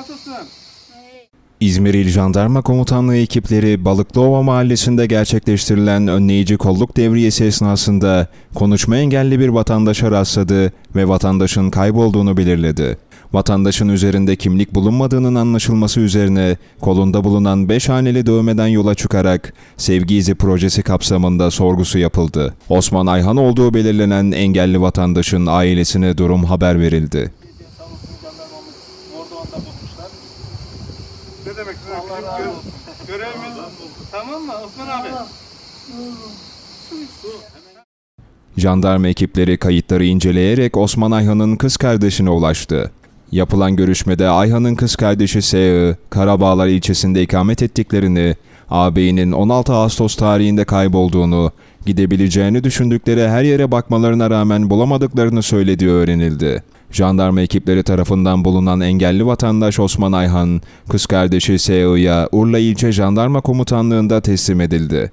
Nasılsın? İzmir İl Jandarma Komutanlığı ekipleri Balıklıova Mahallesi'nde gerçekleştirilen önleyici kolluk devriyesi esnasında konuşma engelli bir vatandaşa rastladı ve vatandaşın kaybolduğunu belirledi. Vatandaşın üzerinde kimlik bulunmadığının anlaşılması üzerine kolunda bulunan 5 haneli dövmeden yola çıkarak Sevgi İzi projesi kapsamında sorgusu yapıldı. Osman Ayhan olduğu belirlenen engelli vatandaşın ailesine durum haber verildi. Ne demek? Allah razı olsun. Görevimiz tamam mı Osman abi? Jandarma ekipleri kayıtları inceleyerek Osman Ayhan'ın kız kardeşine ulaştı. Yapılan görüşmede Ayhan'ın kız kardeşi S.I. Karabağlar ilçesinde ikamet ettiklerini, ağabeyinin 16 Ağustos tarihinde kaybolduğunu, gidebileceğini düşündükleri her yere bakmalarına rağmen bulamadıklarını söylediği öğrenildi. Jandarma ekipleri tarafından bulunan engelli vatandaş Osman Ayhan, kız kardeşi S.I.'ya Urla İlçe Jandarma Komutanlığı'nda teslim edildi.